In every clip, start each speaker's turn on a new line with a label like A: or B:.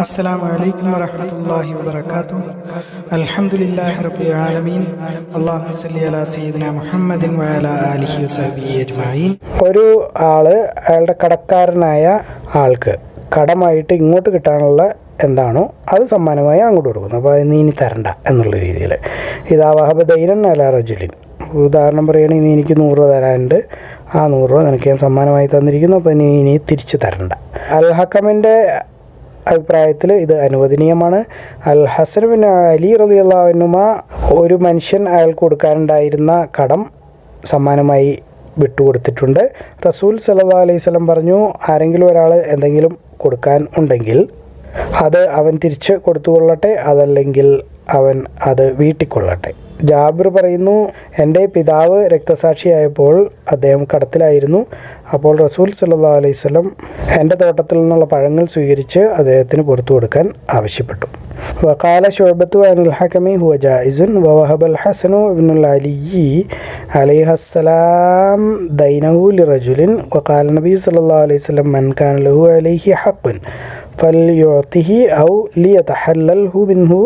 A: السلام عليكم ورحمة الله وبركاته الحمد لله رب العالمين اللهم صل على سيدنا محمد وعلى آله وصحبه أجمعين
B: ഒരു ആള് അയാളുടെ കടക്കാരനായ ആൾക്ക് കടമായിട്ട് ഇങ്ങോട്ട് കിട്ടാനുള്ള എന്താണോ അത് സമ്മാനമായി അങ്ങോട്ട് കൊടുക്കുന്നു അപ്പോൾ അത് നീ ഇനി തരണ്ട എന്നുള്ള രീതിയിൽ ഇതാ വഹബ ദൈനൻ അല റജുലിൻ ഉദാഹരണം പറയുകയാണെങ്കിൽ നീ എനിക്ക് നൂറ് രൂപ തരാനുണ്ട് ആ നൂറ് രൂപ നിനക്ക് ഞാൻ സമ്മാനമായി തന്നിരിക്കുന്നു അപ്പോൾ നീ ഇനി തിരിച്ച് തരണ്ട അൽ ഹക്കമിൻ്റെ അഭിപ്രായത്തിൽ ഇത് അനുവദനീയമാണ്. അൽ ഹസൻ ബിൻ അലി റളിയല്ലാഹുവിനുമ ഒരു മനുഷ്യൻ അയാൾക്ക് കൊടുക്കാനുണ്ടായിരുന്ന കടം സമ്മാനമായി വിട്ടുകൊടുത്തിട്ടുണ്ട്. റസൂൽ സല്ലാ അലൈഹി സ്വലം പറഞ്ഞു ആരെങ്കിലും ഒരാൾ എന്തെങ്കിലും കൊടുക്കാൻ ഉണ്ടെങ്കിൽ അത് അവൻ തിരിച്ച് കൊടുത്തുകൊള്ളട്ടെ അതല്ലെങ്കിൽ അവൻ അത് വീട്ടിക്കൊള്ളട്ടെ. ജാബിർ പറയുന്നു എന്റെ പിതാവ് രക്തസാക്ഷിയായപ്പോൾ അദ്ദേഹം കടത്തിലായിരുന്നു. അപ്പോൾ റസൂൽ സല്ലാ അലൈവല്ലം എന്റെ തോട്ടത്തിൽ നിന്നുള്ള പഴങ്ങൾ സ്വീകരിച്ച് അദ്ദേഹത്തിന് പുറത്തു കൊടുക്കാൻ ആവശ്യപ്പെട്ടു. വക്കാല ഷോബത്തു അനിൽ ഹക്കമി ഹുവ ജായിസുൻ വവഹബൽ ഹസനു ഇബ്നുൽ അലി അലൈഹസ്സലാം ദൈനഹു ലിറജുലിൻ വക്കാല നബി സല്ലാ അലൈഹി സ്വലം മൻഖാൻ ലഹു അലൈഹി ഹക്കുൻ ഫൽ യോത്തിഹി ഔ ലി തഹല്ലൽ ഹു ബിൻഹു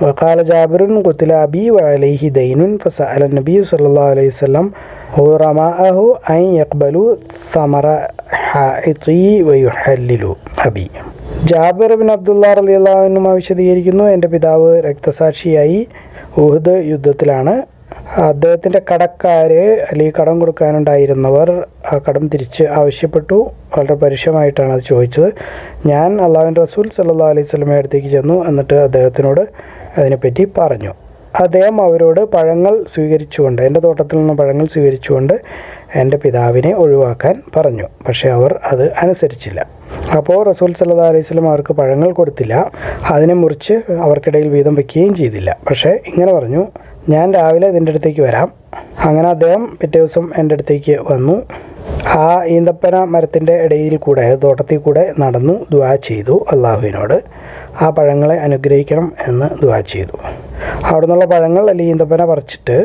B: وقال جابر قتل أبي وعليه دين فسأل النبي صلى الله عليه وسلم غرماءه أن يقبلوا ثمر حائطي ويحللوا أبي ജാബിർ ബിൻ അബ്ദുള്ള റലിയുള്ളവനുമ വിശദീകരിക്കുന്നു എൻ്റെ പിതാവ് രക്തസാക്ഷിയായി ഉഹദ് യുദ്ധത്തിലാണ് അദ്ദേഹത്തിന്റെ കടക്കാർ അല്ലെങ്കിൽ കടം കൊടുക്കാനുണ്ടായിരുന്നവർ ആ കടം തിരിച്ച് ആവശ്യപ്പെട്ടു. വളരെ പരുഷമായിട്ടാണ് അത് ചോദിച്ചത്. ഞാൻ അള്ളാഹുൻ റസൂൽ സല്ലാ അലൈഹി സ്വലമെ അടുത്തേക്ക് ചെന്നു. എന്നിട്ട് അദ്ദേഹത്തിനോട് അതിനെപ്പറ്റി പറഞ്ഞു. അദ്ദേഹം അവരോട് പഴങ്ങൾ സ്വീകരിച്ചുകൊണ്ട് എന്റെ തോട്ടത്തിൽ നിന്ന് പഴങ്ങൾ സ്വീകരിച്ചുകൊണ്ട് എന്റെ പിതാവിനെ ഒഴിവാക്കാൻ പറഞ്ഞു. പക്ഷേ അവർ അത് അനുസരിച്ചില്ല. അപ്പോൾ റസൂൽ സല്ലാ അലൈഹി സ്വലം അവർക്ക് പഴങ്ങൾ കൊടുത്തില്ല. അതിനെ മുറിച്ച് അവർക്കിടയിൽ വീതം വയ്ക്കുകയും ചെയ്തില്ല. പക്ഷേ ഇങ്ങനെ പറഞ്ഞു ഞാൻ രാവിലെ ഇതിന്റെ അടുത്തേക്ക് വരാം. അങ്ങനെ അദ്ദേഹം പിറ്റേ ദിവസം എന്റെ അടുത്തേക്ക് വന്നു. ആ ഈന്തപ്പന മരത്തിന്റെ ഇടയിൽ കൂടെ തോട്ടത്തിൽ കൂടെ നടന്നു ദ്വാ ചെയ്തു അള്ളാഹുവിനോട് ആ പഴങ്ങളെ അനുഗ്രഹിക്കണം എന്ന് ദ്വാ ചെയ്തു. അവിടെ നിന്നുള്ള പഴങ്ങൾ അല്ലെങ്കിൽ ഈന്തപ്പന പറിച്ചിട്ട്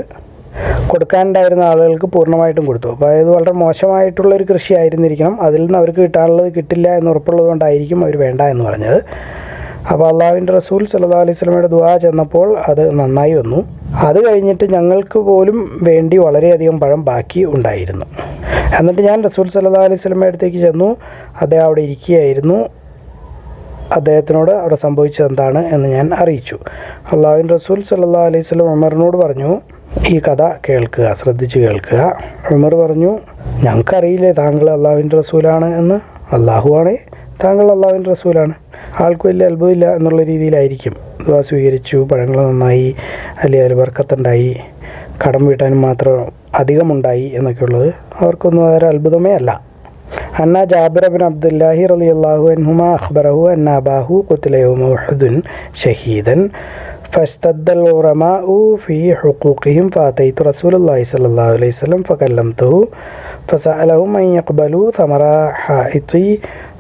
B: കൊടുക്കാനുണ്ടായിരുന്ന ആളുകൾക്ക് പൂർണമായിട്ടും കൊടുത്തു. അപ്പോൾ അതായത് വളരെ മോശമായിട്ടുള്ള ഒരു കൃഷി ആയിരുന്നിരിക്കണം. അതിൽ നിന്ന് അവർക്ക് കിട്ടാനുള്ളത് കിട്ടില്ല എന്ന് ഉറപ്പുള്ളത് കൊണ്ടായിരിക്കും അവർ വേണ്ട എന്ന് പറഞ്ഞത്. അപ്പോൾ അള്ളാഹുവിന്റെ റസൂൽ സല്ലാ അലൈഹി സ്വലമയുടെ ദുവാ ചെന്നപ്പോൾ അത് നന്നായി വന്നു. അത് കഴിഞ്ഞിട്ട് ഞങ്ങൾക്ക് പോലും വേണ്ടി വളരെയധികം പഴം ബാക്കി ഉണ്ടായിരുന്നു. എന്നിട്ട് ഞാൻ റസൂൽ സല്ലാ അലൈഹി സ്വലമയുടെ അടുത്തേക്ക് ചെന്നു. അദ്ദേഹം അവിടെ ഇരിക്കുകയായിരുന്നു. അദ്ദേഹത്തിനോട് അവിടെ സംഭവിച്ചത് എന്താണ് എന്ന് ഞാൻ അറിയിച്ചു. അള്ളാഹുവിൻ റസൂൽ സല്ലാ അലൈഹി സ്വലം ഉമറിനോട് പറഞ്ഞു ഈ കഥ കേൾക്കുക ശ്രദ്ധിച്ച് കേൾക്കുക. ഉമർ പറഞ്ഞു ഞങ്ങൾക്കറിയില്ലേ താങ്കൾ അള്ളാഹുവിന്റെ റസൂലാണ് എന്ന്? അള്ളാഹു ആണേ താങ്കൾ അള്ളാഹുവിന്റെ റസൂലാണ്. ആൾക്കും വലിയ അത്ഭുതമില്ല എന്നുള്ള രീതിയിലായിരിക്കും. ദുവാ സ്വീകരിച്ചു പഴങ്ങൾ നന്നായി അല്ലെങ്കിൽ അതിൽ വർക്കത്തുണ്ടായി കടം വീട്ടാനും മാത്രം അധികമുണ്ടായി എന്നൊക്കെയുള്ളത് അവർക്കൊന്നും അതൊരു അത്ഭുതമേ അല്ല അന്ന ജാബിർ ബിൻ അബ്ദുല്ലാഹി റലി അള്ളാഹു അൻഹുമ അഖ്ബറഹു അന്ന അബാഹു കുത്തലയോമ ഉഹദുൻ ഷഹീദൻ فاشتد الغرماء في حقوقهم فأتيت رسول الله صلى الله عليه وسلم فكلمته فسألهم أن يقبلوا ثمر حائطي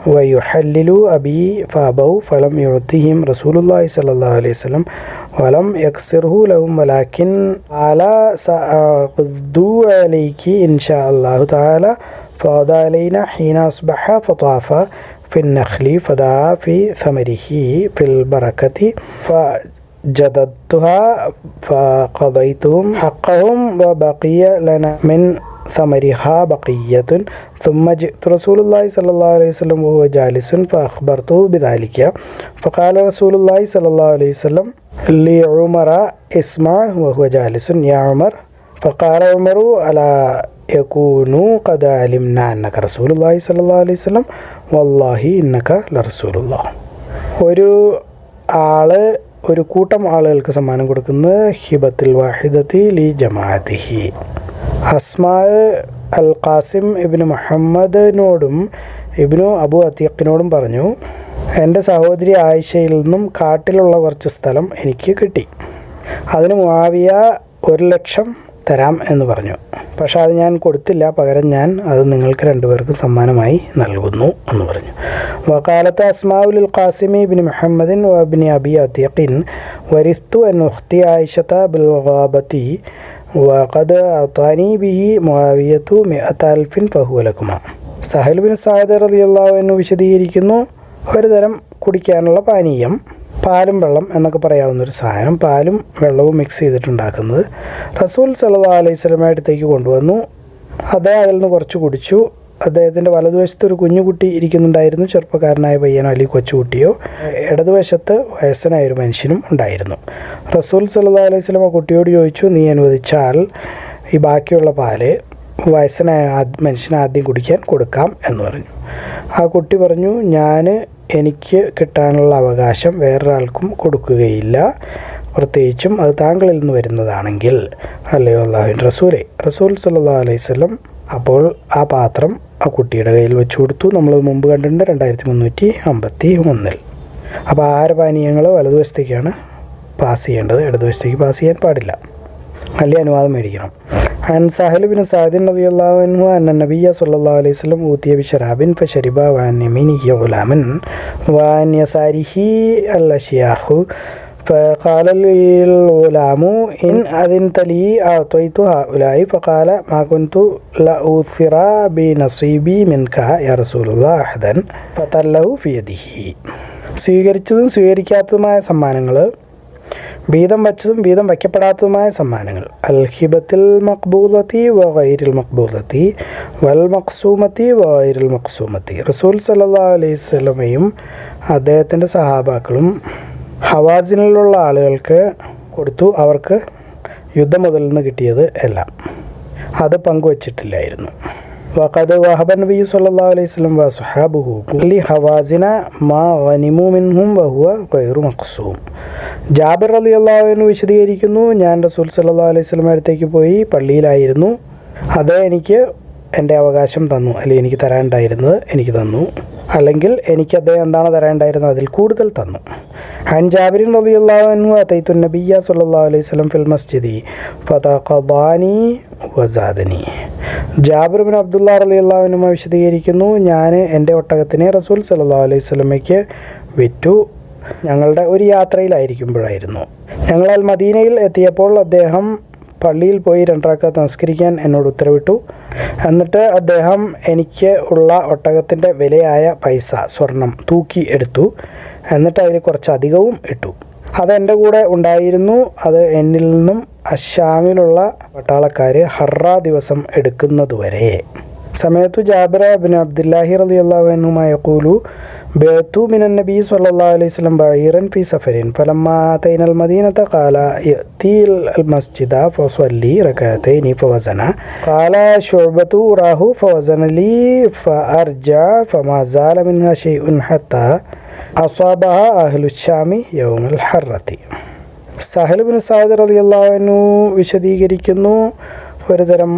B: ويحللوا أبي فأبوا فلم يعطهم رسول الله صلى الله عليه وسلم ولم يكسره لهم ولكن قال سأغض عليك إن شاء الله تعالى. فغض علينا حين أصبح فطاف في النخل فدعا في ثمره في البركة فجددتها فقضيتهم حقهم وبقي لنا من ثمرها بقية ثم جئت رسول الله صلى الله عليه وسلم وهو جالس فأخبرته بذلك فقال رسول الله صلى الله عليه وسلم لعمر اسمع وهو جالس يا عمر فقال عمر ألا يكون قد علمنا أنك رسول الله صلى الله عليه وسلم والله إنك لرسول الله ഒരു ആള് ഒരു കൂട്ടം ആളുകൾക്ക് സമ്മാനം കൊടുക്കുന്നത് ഹിബത്തിൽ വാഹിദത്തി ലി ജമാഅത്തിഹി അസ്മാ അൽ ഖാസിം ഇബിന് മുഹമ്മദിനോടും ഇബിനു അബു അതീഖിനോടും പറഞ്ഞു എന്റെ സഹോദരി ആയിഷയിൽ നിന്നും കാട്ടിലുള്ള കുറച്ച് സ്ഥലം എനിക്ക് കിട്ടി. അതിന് മുആവിയ ഒരു ലക്ഷം തരാം എന്ന് പറഞ്ഞു. പക്ഷെ അത് ഞാൻ കൊടുത്തില്ല. പകരം ഞാൻ അത് നിങ്ങൾക്ക് രണ്ടുപേർക്കും സമ്മാനമായി നൽകുന്നു എന്ന് പറഞ്ഞു. വക്കാലത്ത് അസ്മാവുൽ ഖാസിമി ബിൻ മുഹമ്മദിൻ വബിൻ അബി അതീഖിൻ വരിസ്തു എൻ ഉഖ്തി ആയിഷത്ത ബിൽ ഗാബത്തി വഖദ് അത്താനി ബിഹി മുആവിയതു മിഅത്ത് അൽഫിൻ ഫഹുവലക്കുമ സഹൽ ബിൻ സായദ് അൻഹു വിശദീകരിക്കുന്നു. ഒരു തരം കുടിക്കാനുള്ള പാനീയം പാലും വെള്ളം എന്നൊക്കെ പറയാവുന്ന ഒരു സാധനം പാലും വെള്ളവും മിക്സ് ചെയ്തിട്ടുണ്ടാക്കുന്നത്. റസൂൽ സല്ലാ അലൈഹി സ്വലമയുടെ അടുത്തേക്ക് കൊണ്ടുവന്നു. അദ്ദേഹം അതിൽ നിന്ന് കുറച്ച് കുടിച്ചു. അദ്ദേഹത്തിന്റെ വലതുവശത്ത് ഒരു കുഞ്ഞുകുട്ടി ഇരിക്കുന്നുണ്ടായിരുന്നു. ചെറുപ്പക്കാരനായ പയ്യനോ അല്ലെങ്കിൽ കൊച്ചുകുട്ടിയോ. ഇടതുവശത്ത് വയസ്സനായ ഒരു മനുഷ്യനും ഉണ്ടായിരുന്നു. റസൂൽ സല്ലാ അലൈഹി സ്വലമ കുട്ടിയോട് ചോദിച്ചു നീ അനുവദിച്ചാൽ ഈ ബാക്കിയുള്ള പാൽ വയസ്സനായ ആ- മനുഷ്യന് ആദ്യം കുടിക്കാൻ കൊടുക്കാം എന്ന് പറഞ്ഞു. ആ കുട്ടി പറഞ്ഞു ഞാൻ എനിക്ക് കിട്ടാനുള്ള അവകാശം വേറൊരാൾക്കും കൊടുക്കുകയില്ല. പ്രത്യേകിച്ചും അത് താങ്കളിൽ നിന്ന് വരുന്നതാണെങ്കിൽ. അല്ലയോ അള്ളാഹുൻ റസൂലെ. റസൂൽ സല്ലാ അലൈഹി സ്വലം അപ്പോൾ ആ പാത്രം ആ കുട്ടിയുടെ കയ്യിൽ വെച്ചു കൊടുത്തു നമ്മൾ മുമ്പ് കണ്ടിട്ടുണ്ട് രണ്ടായിരത്തി മുന്നൂറ്റി അമ്പത്തി ഒന്നിൽ അപ്പോൾ ആഹാരപാനീയങ്ങൾ വലതുവശത്തേക്കാണ് പാസ് ചെയ്യേണ്ടത് ഇടതുവശത്തേക്ക് പാസ് ചെയ്യാൻ പാടില്ല വലിയ അനുവാദം മേടിക്കണം عن سهل بن سعد رضي الله عنه أن النبي صلى الله عليه وسلم أوتي بشراب فشرب وعن يمينه غلاما وعن يساره الأشياخ فقال للغلام إن أذنت لي أعطيت هؤلاء فقال ما كنت لأوثر بنصيبي منك يا رسول الله أحدا فتله في يده സ്വീകരിച്ചതും സ്വീകരിക്കാത്തതുമായ സമ്മാനങ്ങൾ വീതം വച്ചതും വീതം വയ്ക്കപ്പെടാത്തതുമായ സമ്മാനങ്ങൾ അൽ ഹിബത്തിൽ മക്ബൂലത്തി വ ഗൈരിൽ മക്ബൂലത്തി വൽ മക്സൂമത്തി വ ഗൈരിൽ മക്സൂമത്തി റസൂൽ സല്ലാ അലൈഹി സ്വലമയും അദ്ദേഹത്തിൻ്റെ സഹാബാക്കളും ഹവാസിനിലുള്ള ആളുകൾക്ക് കൊടുത്തു. അവർക്ക് യുദ്ധം മുതൽ നിന്ന് കിട്ടിയത് എല്ലാം. അത് പങ്കുവച്ചിട്ടില്ലായിരുന്നു. വഖദ് വഹബൻ നബി സല്ലാ അലൈഹി വസല്ലം വസ്ഹാബുഹു ലി ഹവാസിന മാ വനിമു മിൻഹും വഹുവ കൊയറു മഖ്സൂം. ജാബിർ റളിയല്ലാഹു അൻഹു വിശദീകരിക്കുന്നു. ഞാൻ റസൂൽ സല്ലാ അലൈഹി സ്വലം അടുത്തേക്ക് പോയി പള്ളിയിലായിരുന്നു. അത് എനിക്ക് എന്റെ അവകാശം തന്നു അല്ലെങ്കിൽ എനിക്ക് തരാനുണ്ടായിരുന്നത് എനിക്ക് തന്നു അല്ലെങ്കിൽ എനിക്ക് അദ്ദേഹം എന്താണ് തരാനുണ്ടായിരുന്നത് അതിൽ കൂടുതൽ തന്നു. അൻ ജാബിരിൻ അതൈത്തു നബിയ സല്ലാ അലൈഹി സ്വലം ഫിൽ മസ്ജിദി ഫതാനി വസാദനി ജാബിർബിൻ അബ്ദുല്ലാ റലിയുള്ളാഹുനുമ വിശദീകരിക്കുന്നു ഞാൻ എന്റെ ഒട്ടകത്തിനെ റസൂൽ സല്ലാ അലൈഹി സ്വലമയ്ക്ക് വിറ്റു. ഞങ്ങളുടെ ഒരു യാത്രയിലായിരിക്കുമ്പോഴായിരുന്നു. ഞങ്ങളാൽ മദീനയിൽ എത്തിയപ്പോൾ അദ്ദേഹം പള്ളിയിൽ പോയി രണ്ടരക്കാത്ത് നമസ്കരിക്കാൻ എന്നോട് ഉത്തരവിട്ടു. എന്നിട്ട് അദ്ദേഹം എനിക്ക് ഉള്ള ഒട്ടകത്തിന്റെ വിലയായ പൈസ സ്വർണം തൂക്കി എടുത്തു. എന്നിട്ട് അതിൽ കുറച്ച് അധികവും ഇട്ടു അതെന്റെ കൂടെ ഉണ്ടായിരുന്നു. അത് എന്നിൽ നിന്നും അശാമിലുള്ള പട്ടാളക്കാർ ഹർറ ദിവസം എടുക്കുന്നതുവരെ. സമയത്തു ജാബിറ ബിൻ അബ്ദുല്ലാഹി റലി യഖൂലു ബേത്തു മിൻ النبي صلى الله عليه وسلم بعيرا في سفر فلما أتينا المدينة قال يأتي المسجد فصلي ركعتين فوزن قال شعبة راه فوزن لي فأرجع فما زال منها شيء حتى أصابها أهل الشام يوم الحرة സഹൽ ബിൻ സാദ് റളിയല്ലാഹു വിശദീകരിക്കുന്നു ഒരുതരം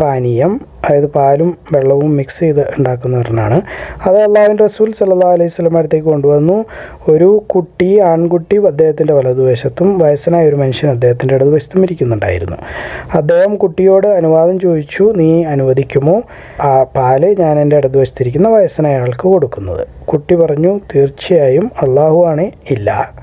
B: പാനീയം അതായത് പാലും വെള്ളവും മിക്സ് ചെയ്ത് ഉണ്ടാക്കുന്ന ഒരെണ്ണമാണ് അത് അള്ളാഹുവിൻ റസൂൽ സല്ലാ അലൈഹി സ്വലം അടുത്തേക്ക് കൊണ്ടുവന്നു. ഒരു കുട്ടി ആൺകുട്ടി അദ്ദേഹത്തിന്റെ വലതുവശത്തും വയസ്സനായ ഒരു മനുഷ്യൻ അദ്ദേഹത്തിന്റെ ഇടതുവശത്തും ഇരിക്കുന്നുണ്ടായിരുന്നു. അദ്ദേഹം കുട്ടിയോട് അനുവാദം ചോദിച്ചു നീ അനുവദിക്കുമോ? ആ പാൽ ഞാൻ എന്റെ ഇടതുവശത്തിരിക്കുന്ന വയസ്സനായ ആൾക്ക് കൊടുക്കുന്നത്. കുട്ടി പറഞ്ഞു തീർച്ചയായും അള്ളാഹു ഇല്ല.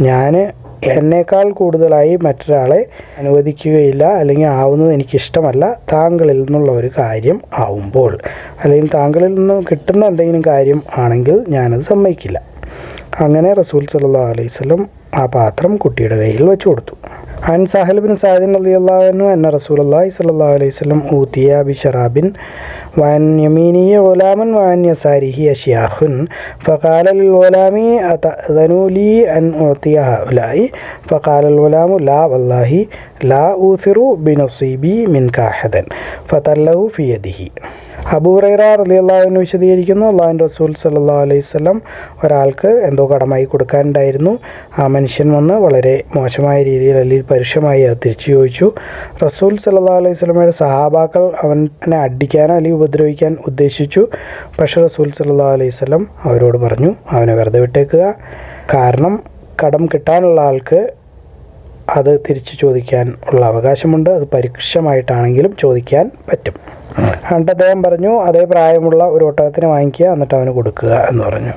B: ഞാൻ എന്നേക്കാൾ കൂടുതലായി മറ്റൊരാളെ അനുവദിക്കുകയില്ല അല്ലെങ്കിൽ ആവുന്നത് എനിക്കിഷ്ടമല്ല താങ്കളിൽ നിന്നുള്ള ഒരു കാര്യം ആവുമ്പോൾ. അല്ലെങ്കിൽ താങ്കളിൽ നിന്നും കിട്ടുന്ന എന്തെങ്കിലും കാര്യം ആണെങ്കിൽ ഞാനത് സമ്മതിക്കില്ല. അങ്ങനെ റസൂൽ സല്ലാ അലൈഹി ആ പാത്രം കുട്ടിയുടെ കയ്യിൽ വെച്ചു കൊടുത്തു. عن سهل بن سعد رضي الله عنه أن رسول الله صلى الله عليه وسلم أوتي بشراب وعن يمينه غلاما وعن يساره أشياخ. فقال للغلام أتأذن لي أن أعطي هؤلاء؟ فقال الغلام لا والله لا أوثر بنصيبي منك أحدا. فتله في يده. അബൂറൈറ അള്ളാഹുവിന് വിശദീകരിക്കുന്നു അള്ളാഹുൻ റസൂൽ സല്ലാ അലൈഹി സ്വലം ഒരാൾക്ക് എന്തോ കടമായി കൊടുക്കാനുണ്ടായിരുന്നു. ആ മനുഷ്യൻ വന്ന് വളരെ മോശമായ രീതിയിൽ അല്ലെങ്കിൽ പരുഷമായി അത് തിരിച്ചു ചോദിച്ചു. റസൂൽ സല്ലാ അലൈഹി സ്വലമയുടെ സഹാബാക്കൾ അവനെ അടിക്കാനോ അല്ലെങ്കിൽ ഉപദ്രവിക്കാൻ ഉദ്ദേശിച്ചു. പക്ഷേ റസൂൽ സല്ലാ അലൈഹി സ്വലം അവരോട് പറഞ്ഞു അവനെ വെറുതെ വിട്ടേക്കുക. കാരണം കടം കിട്ടാനുള്ള ആൾക്ക് അത് തിരിച്ചു ചോദിക്കാൻ ഉള്ള അവകാശമുണ്ട്. അത് പരുക്ഷമായിട്ടാണെങ്കിലും ചോദിക്കാൻ പറ്റും. എന്നിട്ട് അദ്ദേഹം പറഞ്ഞു അതേ പ്രായമുള്ള ഒരു ഒട്ടകത്തിന് വാങ്ങിക്കുക എന്നിട്ട് അവന് കൊടുക്കുക എന്ന് പറഞ്ഞു.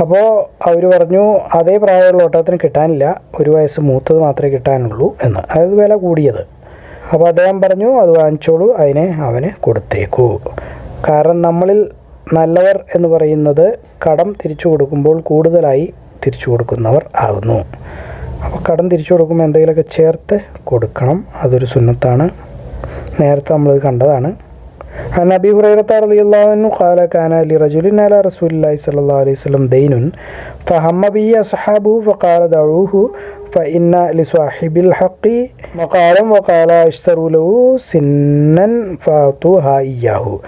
B: അപ്പോൾ അവർ പറഞ്ഞു അതേ പ്രായമുള്ള ഒട്ടകത്തിന് കിട്ടാനില്ല ഒരു വയസ്സ് മൂത്തത് മാത്രമേ കിട്ടാനുള്ളൂ എന്ന്. അതായത് വില കൂടിയത്. അപ്പോൾ അദ്ദേഹം പറഞ്ഞു അത് വാങ്ങിച്ചോളൂ അതിനെ അവന് കൊടുത്തേക്കൂ. കാരണം നമ്മളിൽ നല്ലവർ എന്ന് പറയുന്നത് കടം തിരിച്ചു കൊടുക്കുമ്പോൾ കൂടുതലായി തിരിച്ചു കൊടുക്കുന്നവർ ആകുന്നു. അപ്പോൾ കടം തിരിച്ചു കൊടുക്കുമ്പോൾ എന്തെങ്കിലുമൊക്കെ ചേർത്ത് കൊടുക്കണം അതൊരു സുന്നത്താണ്. നേരത്തെ നമ്മളിത് കണ്ടതാണ്. عن أبي هريرة رضي الله عنه قال كان لرجل على رسول الله صلى الله عليه وسلم دين فهم به أصحابه فقال دعوه فإن لصاحب الحق مقالا وقال اشتروا له سنا فأعطوها إياه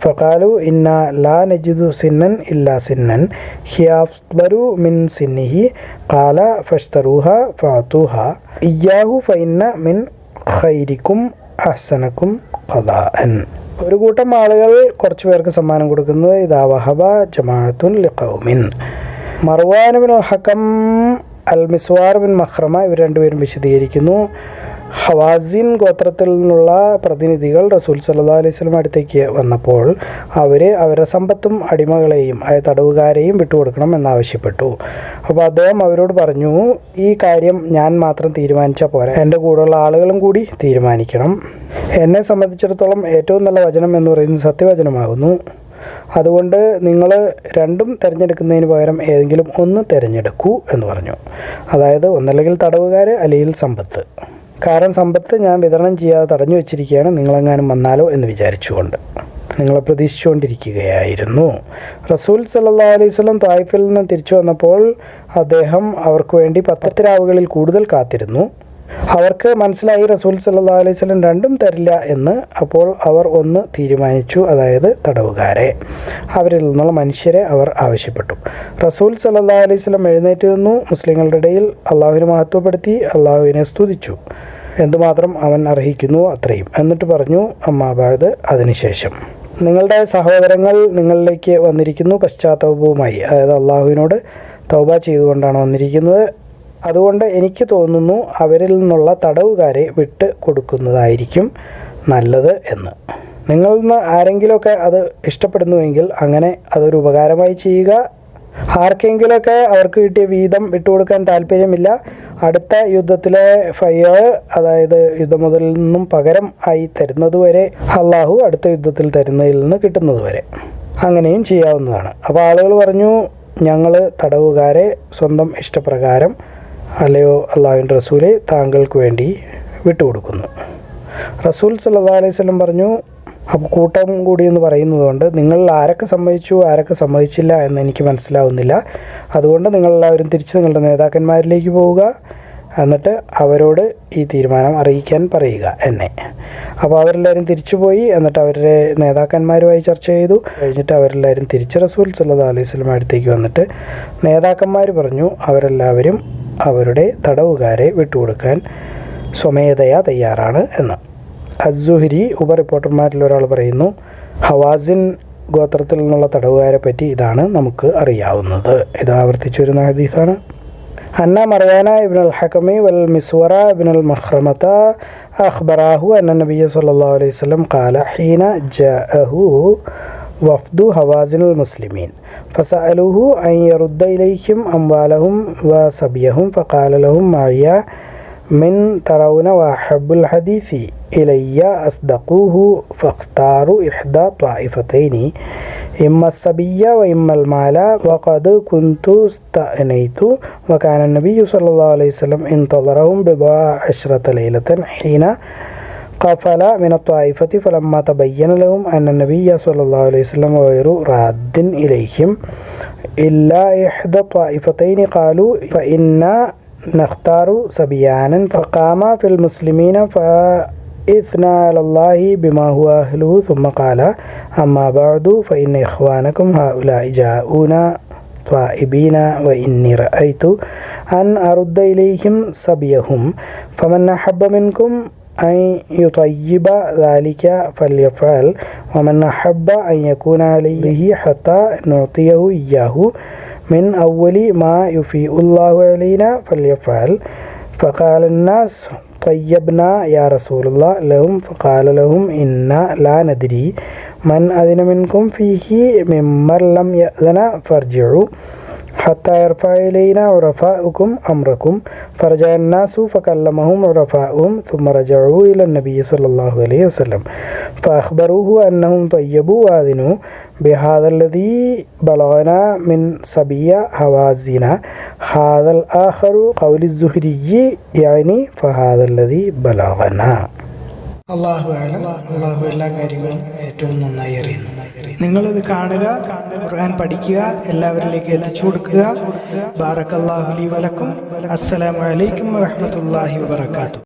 B: فقالوا إنا لا نجد سنا إلا سنا هي أفضل من سنه قال فاشتروها فأعطوها إياه فإن من خيركم أحسنكم قضاء ഒരു കൂട്ടം ആളുകൾ കുറച്ച് പേർക്ക് സമ്മാനം കൊടുക്കുന്നത് ഇതാ വഹബ ജമാഅത്തുൻ ലിഖൗമിൻ. Marwan bin Hakam al Miswar bin Makhrama ഇവർ രണ്ടുപേരും വിശദീകരിക്കുന്നു. ഹവാസിൻ ഗോത്രത്തിൽ നിന്നുള്ള പ്രതിനിധികൾ റസൂൽ സല്ലാ അലൈഹി സ്വലം അടുത്തേക്ക് വന്നപ്പോൾ അവർ അവരുടെ സമ്പത്തും അടിമകളെയും അതായത് തടവുകാരെയും വിട്ടുകൊടുക്കണം എന്നാവശ്യപ്പെട്ടു. അപ്പോൾ അദ്ദേഹം അവരോട് പറഞ്ഞു ഈ കാര്യം ഞാൻ മാത്രം തീരുമാനിച്ചാൽ പോരാ. എന്റെ കൂടെയുള്ള ആളുകളും കൂടി തീരുമാനിക്കണം. എന്നെ സംബന്ധിച്ചിടത്തോളം ഏറ്റവും നല്ല വചനം എന്ന് പറയുന്നത് സത്യവചനമാകുന്നു. അതുകൊണ്ട് നിങ്ങൾ രണ്ടും തിരഞ്ഞെടുക്കുന്നതിന് പകരം ഏതെങ്കിലും ഒന്ന് തിരഞ്ഞെടുക്കൂ എന്ന് പറഞ്ഞു. അതായത് ഒന്നല്ലെങ്കിൽ തടവുകാർ അല്ലെങ്കിൽ സമ്പത്ത്. കാരണം സമ്പത്ത് ഞാൻ വിതരണം ചെയ്യാതെ തടഞ്ഞു വെച്ചിരിക്കുകയാണ്. നിങ്ങളെങ്ങാനും വന്നാലോ എന്ന് വിചാരിച്ചുകൊണ്ട്. നിങ്ങളെ പ്രതീക്ഷിച്ചുകൊണ്ടിരിക്കുകയായിരുന്നു. റസൂൽ സല്ലാ അലൈഹി സ്വലം തായ്ഫിൽ നിന്ന് തിരിച്ചു വന്നപ്പോൾ അദ്ദേഹം അവർക്ക് വേണ്ടി പത്തരാവുകളിൽ കൂടുതൽ കാത്തിരുന്നു. അവർക്ക് മനസ്സിലായി റസൂൽ സല്ലാ അലൈഹി സ്വലം രണ്ടും തരില്ല എന്ന് അപ്പോൾ അവർ ഒന്ന് തീരുമാനിച്ചു. അതായത് തടവുകാരെ. അവരിൽ നിന്നുള്ള മനുഷ്യരെ അവർ ആവശ്യപ്പെട്ടു. റസൂൽ സല്ലാ അലൈഹി സ്വലം എഴുന്നേറ്റ് നിന്നു. മുസ്ലിങ്ങളുടെ ഇടയിൽ അള്ളാഹുവിനെ മഹത്വപ്പെടുത്തി. അള്ളാഹുവിനെ സ്തുതിച്ചു. എന്തുമാത്രം അവൻ അർഹിക്കുന്നു അത്രയും. എന്നിട്ട് പറഞ്ഞു അമ്മാബാദ് അതിനുശേഷം നിങ്ങളുടെ സഹോദരങ്ങൾ നിങ്ങളിലേക്ക് വന്നിരിക്കുന്നു പശ്ചാത്തലവുമായി. അതായത് അള്ളാഹുവിനോട് തൗബ ചെയ്തുകൊണ്ടാണ് വന്നിരിക്കുന്നത്. അതുകൊണ്ട് എനിക്ക് തോന്നുന്നു അവരിൽ നിന്നുള്ള തടവുകാരെ വിട്ട് കൊടുക്കുന്നതായിരിക്കും നല്ലത് എന്ന്. നിങ്ങളിൽ നിന്ന് ആരെങ്കിലുമൊക്കെ അത് ഇഷ്ടപ്പെടുന്നുവെങ്കിൽ അങ്ങനെ അതൊരു ഉപകാരമായി ചെയ്യുക. ആർക്കെങ്കിലുമൊക്കെ അവർക്ക് കിട്ടിയ വീതം വിട്ടുകൊടുക്കാൻ താല്പര്യമില്ല. അടുത്ത യുദ്ധത്തിലെ ഫയർ അതായത് യുദ്ധമുതലിൽ നിന്നും പകരം ആയി തരുന്നതുവരെ അള്ളാഹു അടുത്ത യുദ്ധത്തിൽ തരുന്നതിൽ നിന്ന് കിട്ടുന്നതുവരെ. അങ്ങനെയും ചെയ്യാവുന്നതാണ്. അപ്പോൾ ആളുകൾ പറഞ്ഞു ഞങ്ങൾ തടവുകാരെ സ്വന്തം ഇഷ്ടപ്രകാരം അല്ലയോ അള്ളാഹുവിന്റെ റസൂലെ താങ്കൾക്ക് വേണ്ടി വിട്ടുകൊടുക്കുന്നു. റസൂൽ സല്ലാ അലൈഹി സ്വലം പറഞ്ഞു അപ്പോൾ കൂട്ടം കൂടി എന്ന് പറയുന്നതുകൊണ്ട് നിങ്ങൾ ആരൊക്കെ സമ്മതിച്ചു ആരൊക്കെ സമ്മതിച്ചില്ല എന്ന് എനിക്ക് മനസ്സിലാവുന്നില്ല. അതുകൊണ്ട് നിങ്ങളെല്ലാവരും തിരിച്ച് നിങ്ങളുടെ നേതാക്കന്മാരിലേക്ക് പോവുക. എന്നിട്ട് അവരോട് ഈ തീരുമാനം അറിയിക്കാൻ പറയുക എന്നെ. അപ്പോൾ അവരെല്ലാവരും തിരിച്ചു പോയി. എന്നിട്ട് അവരുടെ നേതാക്കന്മാരുമായി ചർച്ച ചെയ്തു. കഴിഞ്ഞിട്ട് അവരെല്ലാവരും തിരിച്ച് റസൂൽ സല്ലാ അലൈഹി സ്വലം അടുത്തേക്ക് വന്നിട്ട് നേതാക്കന്മാർ പറഞ്ഞു അവരെല്ലാവരും അവരുടെ തടവുകാരെ വിട്ടുകൊടുക്കാൻ സ്വമേധയാ തയ്യാറാണ് എന്ന് അസുഹരി ഉപ റിപ്പോർട്ടർമാരിൽ ഒരാൾ പറയുന്നു ഹവാസിൻ ഗോത്രത്തിൽ നിന്നുള്ള തടവുകാരെ പറ്റി ഇതാണ് നമുക്ക് അറിയാവുന്നത് ഇത് ആവർത്തിച്ചു വരുന്ന ഹദീസാണ് أن مروان بن الحكم والمسور بن المخرمة أخبراه أن النبي صلى الله عليه وسلم قال حين جاءه وفد هوازن المسلمين. فسألوه أن يرد إليهم أموالهم وسبيهم فقال لهم معي من ترون وأحب الحديث إلي أصدقوه فاختاروا إحدى طائفتين إما السبي وإما المال وقد كنت استأنيت وكان النبي صلى الله عليه وسلم انتظرهم بضع عشرة ليلة حين قفل من الطائفة فلما تبين لهم أن النبي صلى الله عليه وسلم غير راد إليهم إلا إحدى الطائفتين قالوا فإنا نختار سبيانا فقام في المسلمين فإثنى على الله بما هو أهله ثم قال أما بعد فإن إخوانكم هؤلاء جاءونا طائبين وإني رأيت أن أرد إليهم سبيهم فمن أحب منكم أن يطيب ذلك فليفعل ومن أحب أن يكون عليه حتى نعطيه إياه. من أول ما يفيء الله علينا فليفعل. فقال الناس طيبنا يا رسول الله. لهم فقال لهم إنا لا ندري. من أذن منكم فيه ممن لم يأذن فارجعوا. حتى يرفع إلينا عرفاؤكم أمركم. فرجع الناس فكلمهم عرفاؤهم ثم رجعوا إلى النبي صلى الله عليه وسلم. فأخبروه أنهم طيبوا وأذنوا. بهذا الذي بلغنا من سبية هوازنا هذا الآخر قول الزهري يعني فهذا الذي بلغنا.
A: അള്ളാഹു ആലം അള്ളാഹു എല്ലാ കാര്യങ്ങളും ഏറ്റവും നന്നായി അറിയുന്നു. നിങ്ങളിത് കാണുക ഖുർആൻ പഠിക്കുക എല്ലാവരിലേക്ക് എത്തിച്ചു കൊടുക്കുക. ബാറക്കല്ലാഹുലി വലക്കും. അസ്സലാമു അലൈക്കും വറഹ്മത്തുള്ളാഹി വബറകാതുഹു.